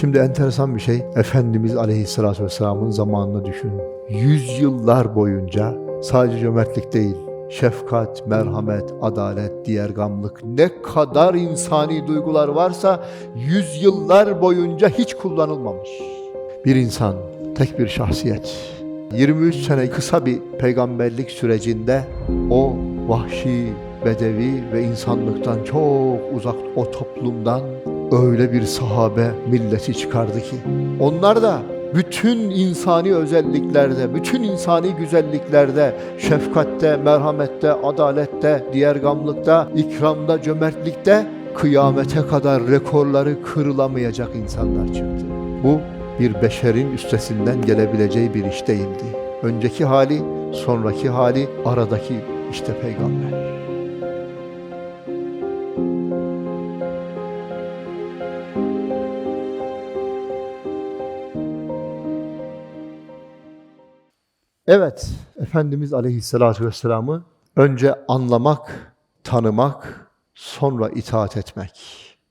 Şimdi enteresan bir şey, Efendimiz Aleyhisselatü Vesselam'ın zamanını düşünün. Yüzyıllar boyunca sadece cömertlik değil, şefkat, merhamet, adalet, diğergamlık ne kadar insani duygular varsa yüzyıllar boyunca hiç kullanılmamış. Bir insan, tek bir şahsiyet. 23 sene kısa bir peygamberlik sürecinde o vahşi, bedevi ve insanlıktan çok uzak o toplumdan öyle bir sahabe milleti çıkardı ki onlar da bütün insani özelliklerde, bütün insani güzelliklerde, şefkatte, merhamette, adalette, diğergamlıkta, ikramda, cömertlikte kıyamete kadar rekorları kırılamayacak insanlar çıktı. Bu bir beşerin üstesinden gelebileceği bir iş değildi. Önceki hali, sonraki hali, aradaki işte peygamber. Evet, Efendimiz Aleyhisselatü Vesselam'ı önce anlamak, tanımak, sonra itaat etmek.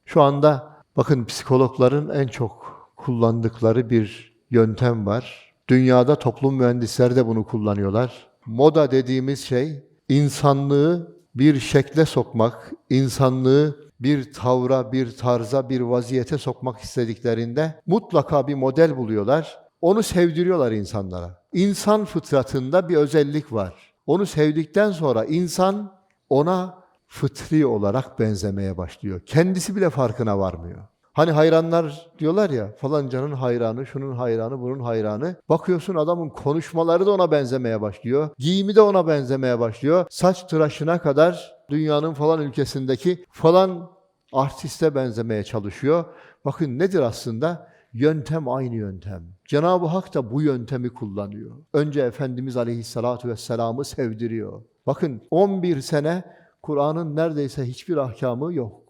Şu anda bakın psikologların en çok kullandıkları bir yöntem var. Dünyada toplum mühendisleri de bunu kullanıyorlar. Moda dediğimiz şey insanlığı bir şekle sokmak, insanlığı bir tavra, bir tarza, bir vaziyete sokmak istediklerinde mutlaka bir model buluyorlar. Onu sevdiriyorlar insanlara. İnsan fıtratında bir özellik var. Onu sevdikten sonra insan ona fıtri olarak benzemeye başlıyor. Kendisi bile farkına varmıyor. Hani hayranlar diyorlar ya falancanın hayranı, şunun hayranı, bunun hayranı. Bakıyorsun adamın konuşmaları da ona benzemeye başlıyor. Giyimi de ona benzemeye başlıyor. Saç tıraşına kadar dünyanın falan ülkesindeki falan artiste benzemeye çalışıyor. Bakın nedir aslında? Yöntem aynı yöntem. Cenab-ı Hak da bu yöntemi kullanıyor. Önce Efendimiz Aleyhisselatü Vesselam'ı sevdiriyor. Bakın 11 sene Kur'an'ın neredeyse hiçbir ahkamı yok.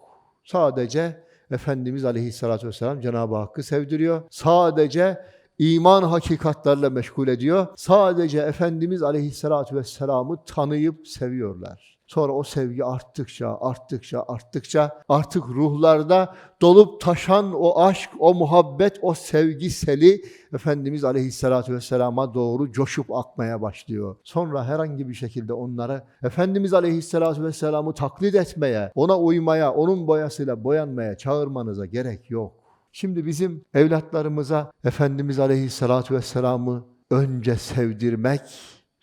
Sadece Efendimiz Aleyhisselatü Vesselam Cenab-ı Hakk'ı sevdiriyor. Sadece iman hakikatlerle meşgul ediyor. Sadece Efendimiz Aleyhisselatü Vesselam'ı tanıyıp seviyorlar. Sonra o sevgi arttıkça, arttıkça, arttıkça artık ruhlarda dolup taşan o aşk, o muhabbet, o sevgi seli Efendimiz Aleyhisselatü Vesselam'a doğru coşup akmaya başlıyor. Sonra herhangi bir şekilde onlara Efendimiz Aleyhisselatü Vesselam'ı taklit etmeye, ona uymaya, onun boyasıyla boyanmaya çağırmanıza gerek yok. Şimdi bizim evlatlarımıza Efendimiz Aleyhisselatü Vesselam'ı önce sevdirmek,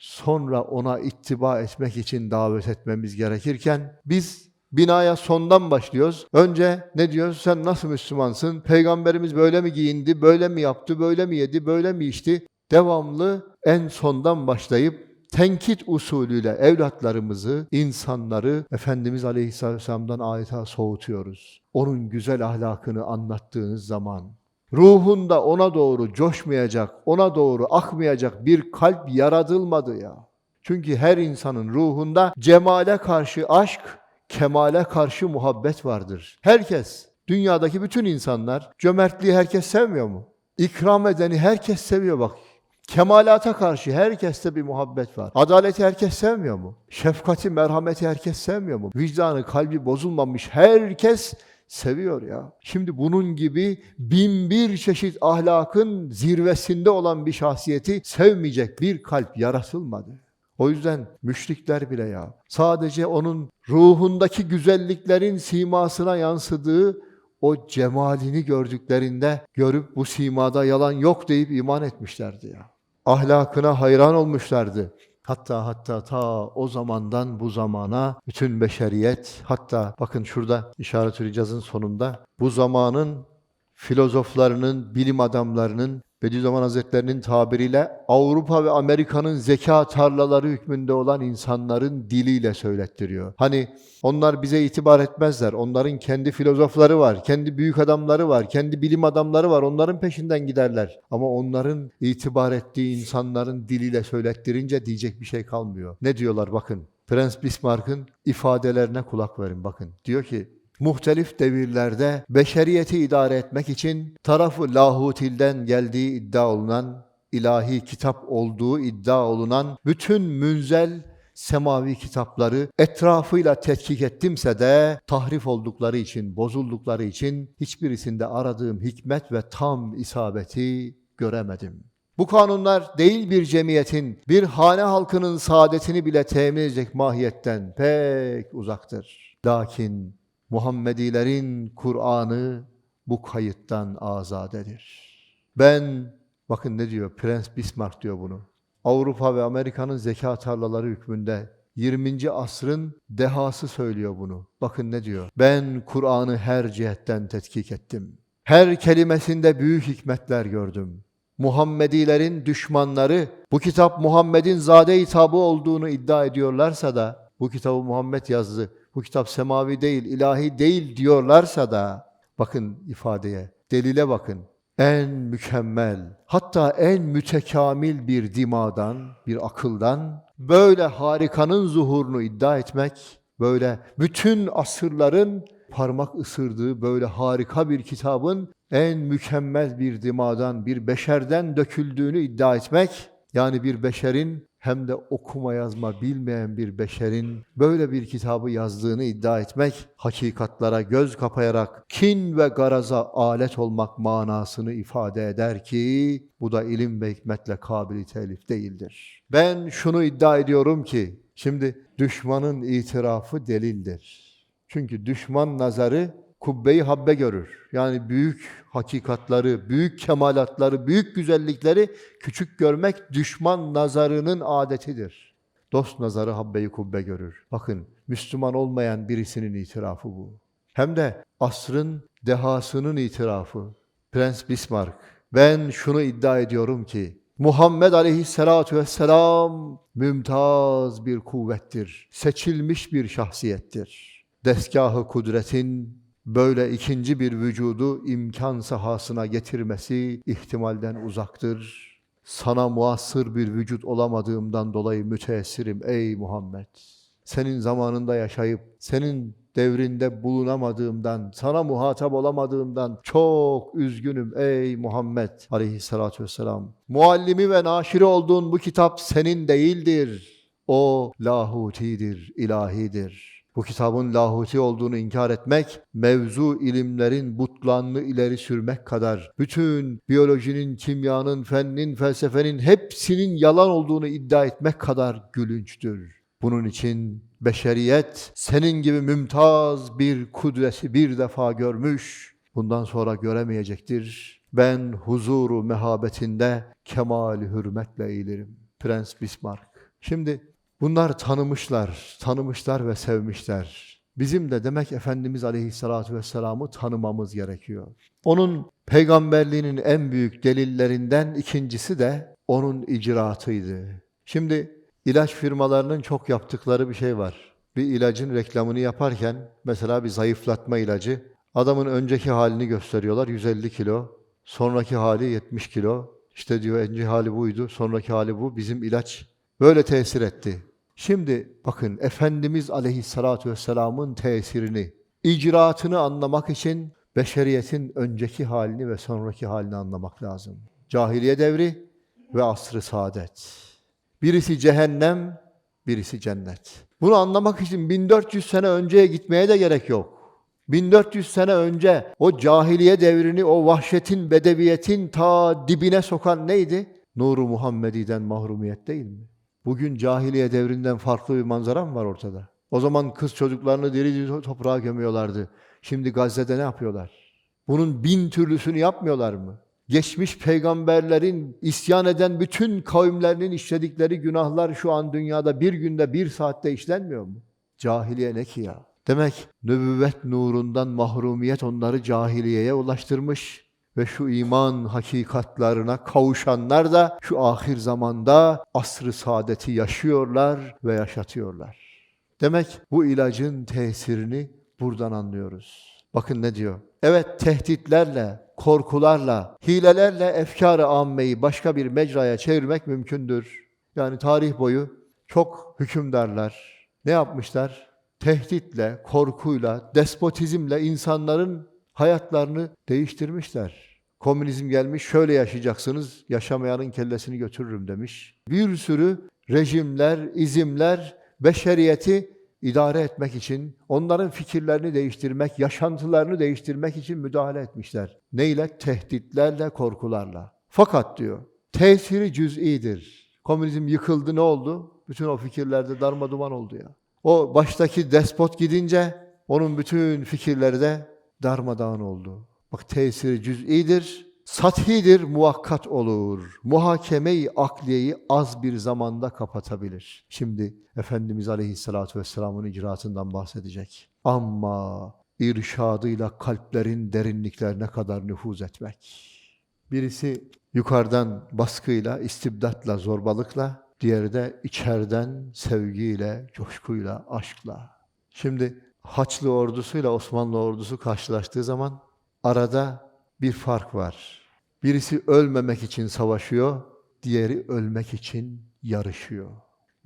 sonra ona ittiba etmek için davet etmemiz gerekirken biz binaya sondan başlıyoruz. Önce ne diyoruz? Sen nasıl Müslümansın? Peygamberimiz böyle mi giyindi, böyle mi yaptı, böyle mi yedi, böyle mi içti? Devamlı en sondan başlayıp tenkit usulüyle evlatlarımızı, insanları Efendimiz Aleyhisselam'dan adeta soğutuyoruz. Onun güzel ahlakını anlattığınız zaman ruhunda ona doğru coşmayacak, ona doğru akmayacak bir kalp yaratılmadı ya. Çünkü her insanın ruhunda cemale karşı aşk, kemale karşı muhabbet vardır. Herkes, dünyadaki bütün insanlar cömertliği herkes sevmiyor mu? İkram edeni herkes seviyor bak. Kemalata karşı herkeste bir muhabbet var. Adaleti herkes sevmiyor mu? Şefkati, merhameti herkes sevmiyor mu? Vicdanı, kalbi bozulmamış herkes seviyor ya. Şimdi bunun gibi bin bir çeşit ahlakın zirvesinde olan bir şahsiyeti sevmeyecek bir kalp yaratılmadı. O yüzden müşrikler bile ya sadece onun ruhundaki güzelliklerin simasına yansıdığı o cemalini gördüklerinde görüp bu simada yalan yok deyip iman etmişlerdi ya. Ahlakına hayran olmuşlardı. Hatta hatta ta o zamandan bu zamana bütün beşeriyet hatta bakın şurada işaret-ül icazın sonunda bu zamanın filozoflarının, bilim adamlarının Bediüzzaman Hazretlerinin tabiriyle Avrupa ve Amerika'nın zeka tarlaları hükmünde olan insanların diliyle söylettiriyor. Hani onlar bize itibar etmezler. Onların kendi filozofları var, kendi büyük adamları var, kendi bilim adamları var. Onların peşinden giderler. Ama onların itibar ettiği insanların diliyle söylettirince diyecek bir şey kalmıyor. Ne diyorlar bakın. Prens Bismarck'ın ifadelerine kulak verin bakın. Diyor ki muhtelif devirlerde beşeriyeti idare etmek için tarafı lahutilden geldiği iddia olunan, ilahi kitap olduğu iddia olunan bütün münzel semavi kitapları etrafıyla tetkik ettimse de tahrif oldukları için, bozuldukları için hiçbirisinde aradığım hikmet ve tam isabeti göremedim. Bu kanunlar değil bir cemiyetin, bir hane halkının saadetini bile temin edecek mahiyetten pek uzaktır. Lakin Muhammedilerin Kur'an'ı bu kayıttan azadedir. Ben, bakın ne diyor, Prens Bismarck diyor bunu. Avrupa ve Amerika'nın zeka tarlaları hükmünde 20. asrın dehası söylüyor bunu. Bakın ne diyor. Ben Kur'an'ı her cihetten tetkik ettim. Her kelimesinde büyük hikmetler gördüm. Muhammedilerin düşmanları bu kitap Muhammed'in zade hitabı olduğunu iddia ediyorlarsa da bu kitabı Muhammed yazdı. Bu kitap semavi değil, ilahi değil diyorlarsa da bakın ifadeye, delile bakın. En mükemmel, hatta en mütekamil bir dimadan, bir akıldan böyle harikanın zuhurunu iddia etmek, böyle bütün asırların parmak ısırdığı böyle harika bir kitabın en mükemmel bir dimadan, bir beşerden döküldüğünü iddia etmek, yani bir beşerin hem de okuma yazma bilmeyen bir beşerin böyle bir kitabı yazdığını iddia etmek, hakikatlara göz kapayarak kin ve garaza alet olmak manasını ifade eder ki, bu da ilim ve hikmetle kabili telif değildir. Ben şunu iddia ediyorum ki, şimdi düşmanın itirafı delildir. Çünkü düşman nazarı kubbeyi habbe görür. Yani büyük hakikatları, büyük kemalatları, büyük güzellikleri küçük görmek düşman nazarının adetidir. Dost nazarı habbeyi kubbe görür. Bakın Müslüman olmayan birisinin itirafı bu. Hem de asrın dehasının itirafı. Prens Bismarck. Ben şunu iddia ediyorum ki Muhammed aleyhissalatu vesselam mümtaz bir kuvvettir. Seçilmiş bir şahsiyettir. Destgahı kudretin böyle ikinci bir vücudu imkan sahasına getirmesi ihtimalden uzaktır. Sana muasır bir vücut olamadığımdan dolayı müteessirim ey Muhammed. Senin zamanında yaşayıp senin devrinde bulunamadığımdan, sana muhatap olamadığımdan çok üzgünüm ey Muhammed aleyhissalatü vesselam. Muallimi ve naşiri olduğun bu kitap senin değildir. O lahutidir, ilahidir. Bu kitabın lahuti olduğunu inkar etmek, mevzu ilimlerin butlanını ileri sürmek kadar, bütün biyolojinin, kimyanın, fennin, felsefenin hepsinin yalan olduğunu iddia etmek kadar gülünçtür. Bunun için beşeriyet senin gibi mümtaz bir kudreti bir defa görmüş, bundan sonra göremeyecektir. Ben huzuru mehabetinde kemali hürmetle eğilirim. Prens Bismarck. Şimdi Bunlar tanımışlar, tanımışlar ve sevmişler. Bizim de demek Efendimiz Aleyhisselatü Vesselam'ı tanımamız gerekiyor. Onun peygamberliğinin en büyük delillerinden ikincisi de onun icraatıydı. Şimdi ilaç firmalarının çok yaptıkları bir şey var. Bir ilacın reklamını yaparken mesela bir zayıflatma ilacı adamın önceki halini gösteriyorlar 150 kilo, sonraki hali 70 kilo. İşte diyor önce hali buydu, sonraki hali bu. Bizim ilaç böyle tesir etti. Şimdi bakın Efendimiz Aleyhisselatü Vesselam'ın tesirini, icraatını anlamak için beşeriyetin önceki halini ve sonraki halini anlamak lazım. Cahiliye devri ve asrı saadet. Birisi cehennem, birisi cennet. Bunu anlamak için 1400 sene önceye gitmeye de gerek yok. 1400 sene önce o cahiliye devrini, o vahşetin, bedeviyetin ta dibine sokan neydi? Nuru Muhammedi'den mahrumiyet değil mi? Bugün cahiliye devrinden farklı bir manzara mı var ortada? O zaman kız çocuklarını diri toprağa gömüyorlardı. Şimdi Gazze'de ne yapıyorlar? Bunun bin türlüsünü yapmıyorlar mı? Geçmiş peygamberlerin isyan eden bütün kavimlerinin işledikleri günahlar şu an dünyada bir günde bir saatte işlenmiyor mu? Cahiliye ne ki ya? Demek nübüvvet nurundan mahrumiyet onları cahiliyeye ulaştırmış ve şu iman hakikatlarına kavuşanlar da şu ahir zamanda asrı saadeti yaşıyorlar ve yaşatıyorlar. Demek bu ilacın tesirini buradan anlıyoruz. Bakın ne diyor? Evet tehditlerle, korkularla, hilelerle efkar-ı ammeyi başka bir mecraya çevirmek mümkündür. Yani tarih boyu çok hükümdarlar ne yapmışlar? Tehditle, korkuyla, despotizmle insanların hayatlarını değiştirmişler. Komünizm gelmiş, şöyle yaşayacaksınız, yaşamayanın kellesini götürürüm demiş. Bir sürü rejimler, izimler beşeriyeti idare etmek için, onların fikirlerini değiştirmek, yaşantılarını değiştirmek için müdahale etmişler. Neyle? Tehditlerle, korkularla. Fakat diyor, tesiri cüz'idir. Komünizm yıkıldı ne oldu? Bütün o fikirlerde darmaduman oldu ya. O baştaki despot gidince onun bütün fikirleri de darmadağın oldu. Bak tesiri cüz'idir, sathidir, muhakkat olur. Muhakemeyi akliyeyi az bir zamanda kapatabilir. Şimdi Efendimiz Aleyhisselatü Vesselam'ın icraatından bahsedecek. Ama irşadıyla kalplerin derinliklerine kadar nüfuz etmek. Birisi yukarıdan baskıyla, istibdatla, zorbalıkla, diğeri de içeriden sevgiyle, coşkuyla, aşkla. Şimdi Haçlı ordusuyla Osmanlı ordusu karşılaştığı zaman arada bir fark var. Birisi ölmemek için savaşıyor, diğeri ölmek için yarışıyor.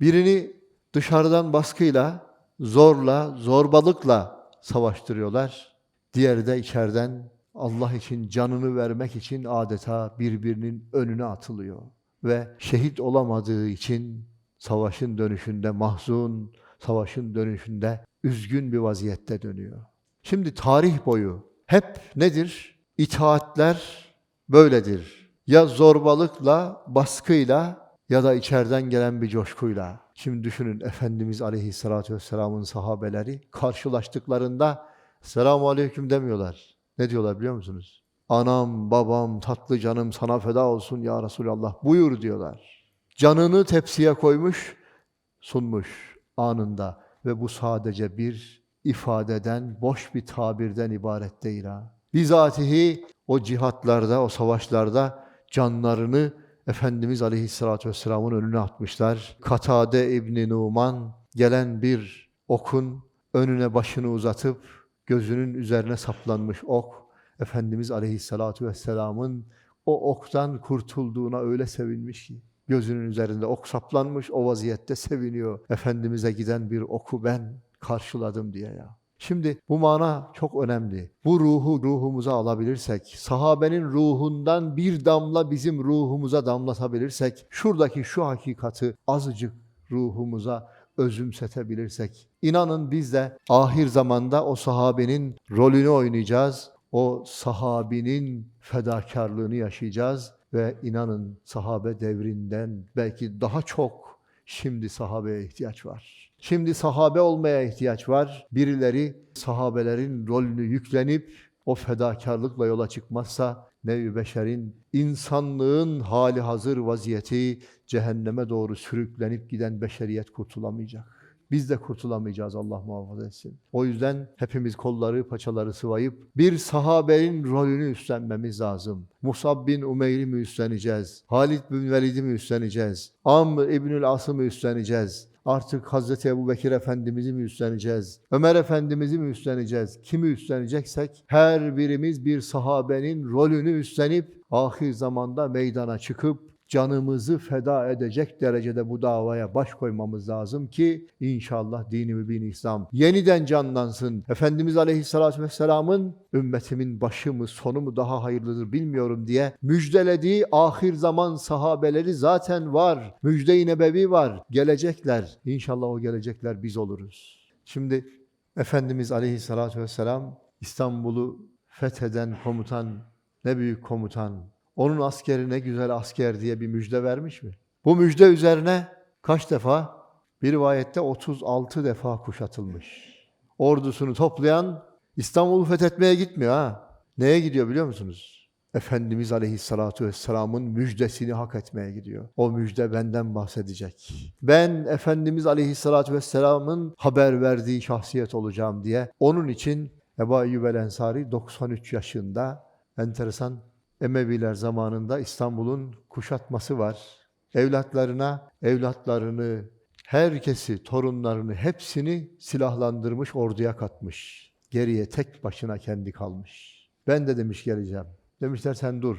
Birini dışarıdan baskıyla, zorla, zorbalıkla savaştırıyorlar. Diğeri de içeriden Allah için canını vermek için adeta birbirinin önüne atılıyor. Ve şehit olamadığı için savaşın dönüşünde mahzun, savaşın dönüşünde üzgün bir vaziyette dönüyor. Şimdi tarih boyu hep nedir? İtaatler böyledir. Ya zorbalıkla, baskıyla ya da içeriden gelen bir coşkuyla. Şimdi düşünün Efendimiz Aleyhisselatü Vesselam'ın sahabeleri karşılaştıklarında Selamun Aleyküm demiyorlar. Ne diyorlar biliyor musunuz? Anam, babam, tatlı canım sana feda olsun ya Resulallah buyur diyorlar. Canını tepsiye koymuş, sunmuş anında ve bu sadece bir ifadeden, boş bir tabirden ibaret değil ha. Bizatihi o cihatlarda, o savaşlarda canlarını Efendimiz Aleyhisselatü Vesselam'ın önüne atmışlar. Katade İbni Numan gelen bir okun önüne başını uzatıp gözünün üzerine saplanmış ok, Efendimiz Aleyhisselatü Vesselam'ın o oktan kurtulduğuna öyle sevinmiş ki. Gözünün üzerinde ok saplanmış, o vaziyette seviniyor. Efendimiz'e giden bir oku ben karşıladım diye ya. Şimdi bu mana çok önemli. Bu ruhu ruhumuza alabilirsek, sahabenin ruhundan bir damla bizim ruhumuza damlatabilirsek, şuradaki şu hakikati azıcık ruhumuza özümsetebilirsek, inanın biz de ahir zamanda o sahabenin rolünü oynayacağız. O sahabinin fedakarlığını yaşayacağız ve inanın sahabe devrinden belki daha çok şimdi sahabeye ihtiyaç var. Şimdi sahabe olmaya ihtiyaç var. Birileri sahabelerin rolünü yüklenip o fedakarlıkla yola çıkmazsa nev beşerin insanlığın hali hazır vaziyeti cehenneme doğru sürüklenip giden beşeriyet kurtulamayacak. Biz de kurtulamayacağız Allah muhafaza etsin. O yüzden hepimiz kolları paçaları sıvayıp bir sahabenin rolünü üstlenmemiz lazım. Musab bin Umeyr'i mi üstleneceğiz? Halid bin Velid'i mi üstleneceğiz? Amr İbnül As'ı mı üstleneceğiz? Artık Hazreti Ebu Bekir Efendimiz'i mi üstleneceğiz? Ömer Efendimiz'i mi üstleneceğiz? Kimi üstleneceksek her birimiz bir sahabenin rolünü üstlenip ahir zamanda meydana çıkıp canımızı feda edecek derecede bu davaya baş koymamız lazım ki inşallah dini mübin İslam yeniden canlansın. Efendimiz Aleyhisselatü Vesselam'ın ümmetimin başı mı sonu mu daha hayırlıdır bilmiyorum diye müjdelediği ahir zaman sahabeleri zaten var. Müjde-i nebevi var. Gelecekler. İnşallah o gelecekler biz oluruz. Şimdi Efendimiz Aleyhisselatü Vesselam İstanbul'u fetheden komutan, ne büyük komutan, onun askeri ne güzel asker diye bir müjde vermiş mi? Bu müjde üzerine kaç defa? Bir rivayette 36 defa kuşatılmış. Ordusunu toplayan İstanbul'u fethetmeye gitmiyor ha. Neye gidiyor biliyor musunuz? Efendimiz Aleyhisselatü Vesselam'ın müjdesini hak etmeye gidiyor. O müjde benden bahsedecek. Ben Efendimiz Aleyhisselatü Vesselam'ın haber verdiği şahsiyet olacağım diye. Onun için Ebu Eyyub el Ensari 93 yaşında enteresan Emeviler zamanında İstanbul'un kuşatması var. Evlatlarına, evlatlarını, herkesi, torunlarını, hepsini silahlandırmış, orduya katmış. Geriye tek başına kendi kalmış. Ben de demiş geleceğim. Demişler sen dur.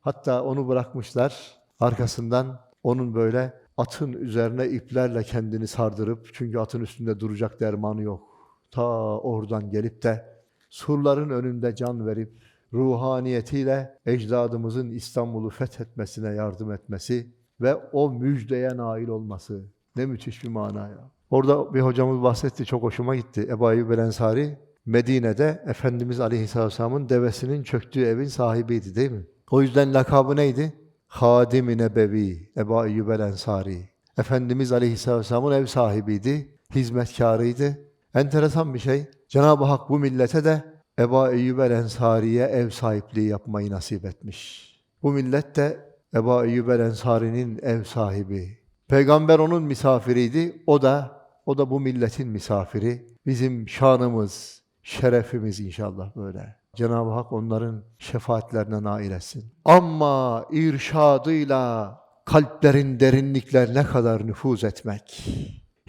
Hatta onu bırakmışlar. Arkasından onun böyle atın üzerine iplerle kendini sardırıp, çünkü atın üstünde duracak dermanı yok. Ta oradan gelip de surların önünde can verip, ruhaniyetiyle ecdadımızın İstanbul'u fethetmesine yardım etmesi ve o müjdeye nail olması ne müthiş bir mana ya. Orada bir hocamız bahsetti, çok hoşuma gitti. Ebu Ayyub el Ensari, Medine'de Efendimiz Aleyhisselatü Vesselam'ın devesinin çöktüğü evin sahibiydi değil mi? O yüzden lakabı neydi? Hadim-i Nebevi, Ebu Ayyub el Ensari. Efendimiz Aleyhisselatü Vesselam'ın ev sahibiydi, hizmetkarıydı. Enteresan bir şey, Cenab-ı Hak bu millete de Ebu Eyyub el Ensari'ye ev sahipliği yapmayı nasip etmiş. Bu millet de Ebu Eyyub Ensari'nin ev sahibi. Peygamber onun misafiriydi, o da o da bu milletin misafiri. Bizim şanımız, şerefimiz inşallah böyle. Cenab-ı Hak onların şefaatlerine nail etsin. Ama irşadıyla kalplerin derinliklerine kadar nüfuz etmek,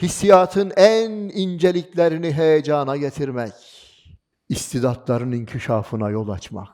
hissiyatın en inceliklerini heyecana getirmek, istidatların inkişafına yol açmak.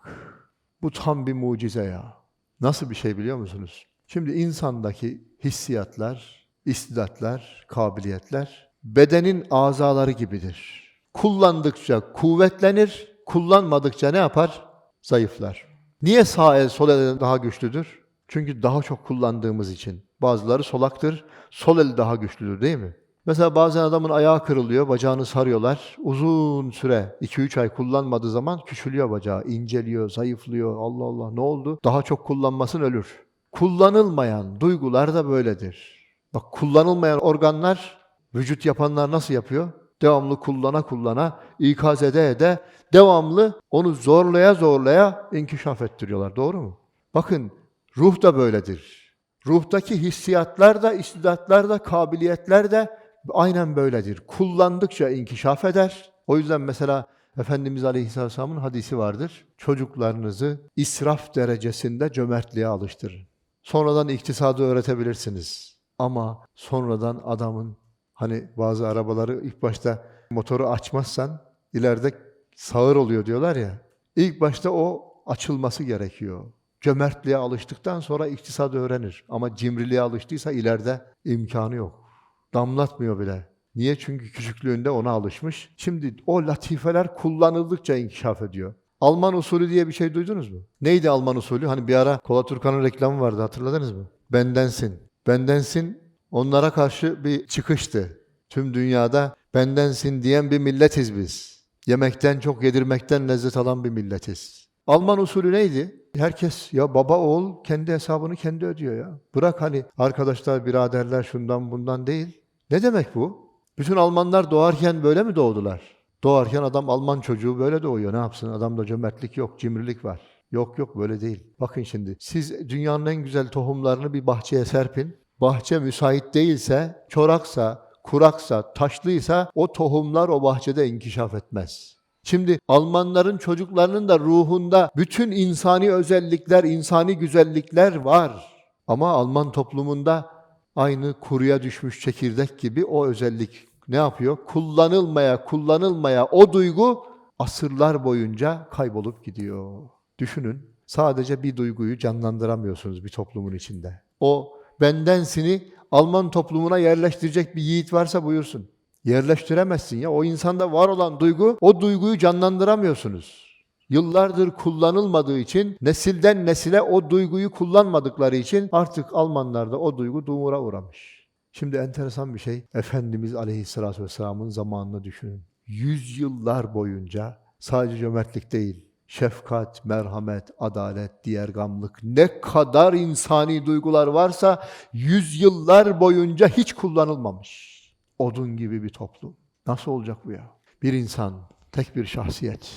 Bu tam bir mucize ya. Nasıl bir şey biliyor musunuz? Şimdi insandaki hissiyatlar, istidatlar, kabiliyetler bedenin azaları gibidir. Kullandıkça kuvvetlenir, kullanmadıkça ne yapar? Zayıflar. Niye sağ el sol elden daha güçlüdür? Çünkü daha çok kullandığımız için. Bazıları solaktır, sol el daha güçlüdür değil mi? Mesela bazen adamın ayağı kırılıyor, bacağını sarıyorlar. Uzun süre, 2-3 ay kullanmadığı zaman küçülüyor bacağı, inceliyor, zayıflıyor. Allah Allah ne oldu? Daha çok kullanmasın ölür. Kullanılmayan duygular da böyledir. Bak kullanılmayan organlar, vücut yapanlar nasıl yapıyor? Devamlı kullana kullana, ikaz ede ede, devamlı onu zorlaya zorlaya inkişaf ettiriyorlar. Doğru mu? Bakın ruh da böyledir. Ruhtaki hissiyatlar da, istidatlar da, kabiliyetler de aynen böyledir. Kullandıkça inkişaf eder. O yüzden mesela Efendimiz Aleyhisselatü Vesselam'ın hadisi vardır. Çocuklarınızı israf derecesinde cömertliğe alıştırın. Sonradan iktisadı öğretebilirsiniz. Ama sonradan adamın hani bazı arabaları ilk başta motoru açmazsan ileride sağır oluyor diyorlar ya. İlk başta o açılması gerekiyor. Cömertliğe alıştıktan sonra iktisadı öğrenir. Ama cimriliğe alıştıysa ileride imkanı yok. Damlatmıyor bile. Niye? Çünkü küçüklüğünde ona alışmış. Şimdi o latifeler kullanıldıkça inkişaf ediyor. Alman usulü diye bir şey duydunuz mu? Neydi Alman usulü? Hani bir ara Kola Turkan'ın reklamı vardı hatırladınız mı? Bendensin. Bendensin onlara karşı bir çıkıştı. Tüm dünyada bendensin diyen bir milletiz biz. Yemekten çok yedirmekten lezzet alan bir milletiz. Alman usulü neydi? Herkes ya baba oğul kendi hesabını kendi ödüyor ya. Bırak hani arkadaşlar, biraderler şundan bundan değil. Ne demek bu? Bütün Almanlar doğarken böyle mi doğdular? Doğarken adam Alman çocuğu böyle doğuyor. Ne yapsın? Adamda cömertlik yok, cimrilik var. Yok yok böyle değil. Bakın şimdi siz dünyanın en güzel tohumlarını bir bahçeye serpin. Bahçe müsait değilse, çoraksa, kuraksa, taşlıysa o tohumlar o bahçede inkişaf etmez. Şimdi Almanların çocuklarının da ruhunda bütün insani özellikler, insani güzellikler var. Ama Alman toplumunda aynı kuruya düşmüş çekirdek gibi o özellik ne yapıyor? Kullanılmaya, kullanılmaya o duygu asırlar boyunca kaybolup gidiyor. Düşünün, sadece bir duyguyu canlandıramıyorsunuz bir toplumun içinde. O bendensini Alman toplumuna yerleştirecek bir yiğit varsa buyursun. Yerleştiremezsin ya. O insanda var olan duygu, o duyguyu canlandıramıyorsunuz. Yıllardır kullanılmadığı için, nesilden nesile o duyguyu kullanmadıkları için artık Almanlarda o duygu dumura uğramış. Şimdi enteresan bir şey, Efendimiz Aleyhisselatü Vesselam'ın zamanını düşünün. Yüzyıllar boyunca sadece cömertlik değil, şefkat, merhamet, adalet, diğergamlık ne kadar insani duygular varsa yüzyıllar boyunca hiç kullanılmamış. Odun gibi bir toplum. Nasıl olacak bu ya? Bir insan, tek bir şahsiyet.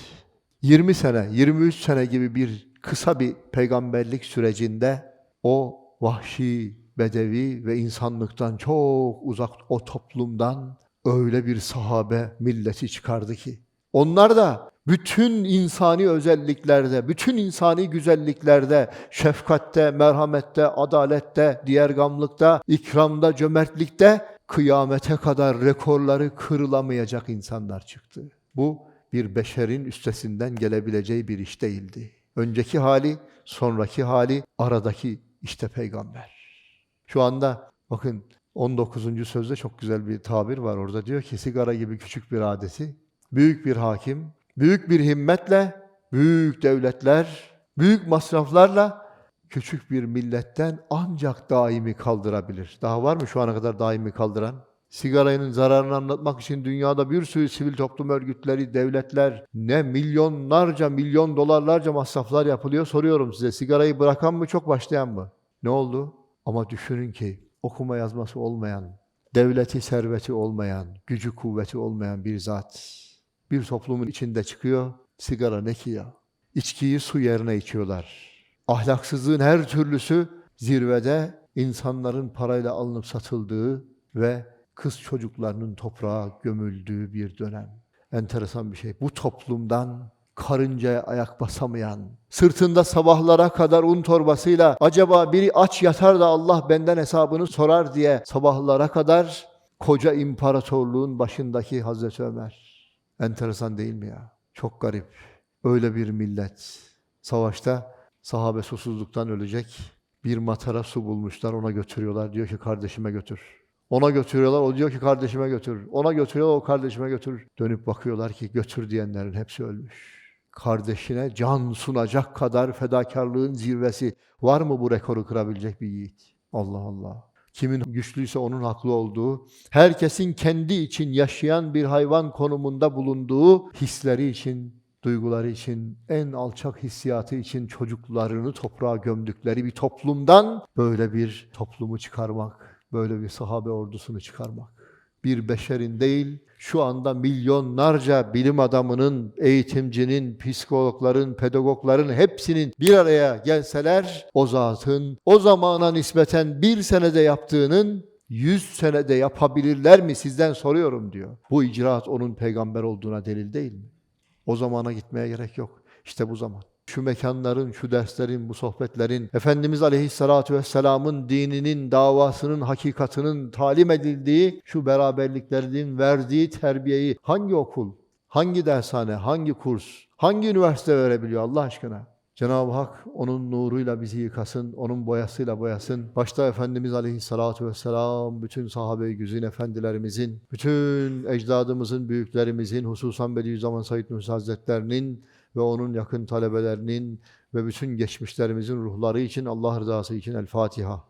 20 sene, 23 sene gibi bir kısa bir peygamberlik sürecinde o vahşi, bedevi ve insanlıktan çok uzak o toplumdan öyle bir sahabe milleti çıkardı ki. Onlar da bütün insani özelliklerde, bütün insani güzelliklerde, şefkatte, merhamette, adalette, diğergamlıkta, ikramda, cömertlikte kıyamete kadar rekorları kırılamayacak insanlar çıktı. Bu bir beşerin üstesinden gelebileceği bir iş değildi. Önceki hali, sonraki hali, aradaki işte peygamber. Şu anda bakın 19. sözde çok güzel bir tabir var orada diyor ki sigara gibi küçük bir adeti, büyük bir hakim, büyük bir himmetle, büyük devletler, büyük masraflarla küçük bir milletten ancak daimi kaldırabilir. Daha var mı şu ana kadar daimi kaldıran? Sigaranın zararını anlatmak için dünyada bir sürü sivil toplum örgütleri, devletler ne milyonlarca, milyon dolarlarca masraflar yapılıyor. Soruyorum size sigarayı bırakan mı çok başlayan mı? Ne oldu? Ama düşünün ki okuma yazması olmayan, devleti serveti olmayan, gücü kuvveti olmayan bir zat bir toplumun içinde çıkıyor. Sigara ne ki ya? İçkiyi su yerine içiyorlar. Ahlaksızlığın her türlüsü zirvede insanların parayla alınıp satıldığı ve kız çocuklarının toprağa gömüldüğü bir dönem. Enteresan bir şey. Bu toplumdan karıncaya ayak basamayan, sırtında sabahlara kadar un torbasıyla acaba biri aç yatar da Allah benden hesabını sorar diye sabahlara kadar koca imparatorluğun başındaki Hazreti Ömer. Enteresan değil mi ya? Çok garip. Öyle bir millet. Savaşta sahabe susuzluktan ölecek. Bir matara su bulmuşlar ona götürüyorlar. Diyor ki kardeşime götür. Ona götürüyorlar. O diyor ki kardeşime götür. Ona götürüyorlar. O kardeşime götür. Dönüp bakıyorlar ki götür diyenlerin hepsi ölmüş. Kardeşine can sunacak kadar fedakarlığın zirvesi. Var mı bu rekoru kırabilecek bir yiğit? Allah Allah. Kimin güçlüyse onun haklı olduğu, herkesin kendi için yaşayan bir hayvan konumunda bulunduğu hisleri için, duyguları için, en alçak hissiyatı için çocuklarını toprağa gömdükleri bir toplumdan böyle bir toplumu çıkarmak, böyle bir sahabe ordusunu çıkarmak. Bir beşerin değil, şu anda milyonlarca bilim adamının, eğitimcinin, psikologların, pedagogların hepsinin bir araya gelseler o zatın o zamana nispeten bir senede yaptığının yüz senede yapabilirler mi sizden soruyorum diyor. Bu icraat onun peygamber olduğuna delil değil mi? O zamana gitmeye gerek yok. İşte bu zaman. Şu mekanların, şu derslerin, bu sohbetlerin, Efendimiz Aleyhisselatü Vesselam'ın dininin, davasının, hakikatının talim edildiği, şu beraberliklerinin verdiği terbiyeyi hangi okul, hangi dershane, hangi kurs, hangi üniversite verebiliyor Allah aşkına? Cenab-ı Hak onun nuruyla bizi yıkasın, onun boyasıyla boyasın. Başta Efendimiz Aleyhisselatü Vesselam, bütün sahabe-i güzin efendilerimizin, bütün ecdadımızın, büyüklerimizin, hususan Bediüzzaman Said Nursi Hazretlerinin ve onun yakın talebelerinin ve bütün geçmişlerimizin ruhları için Allah rızası için El Fatiha.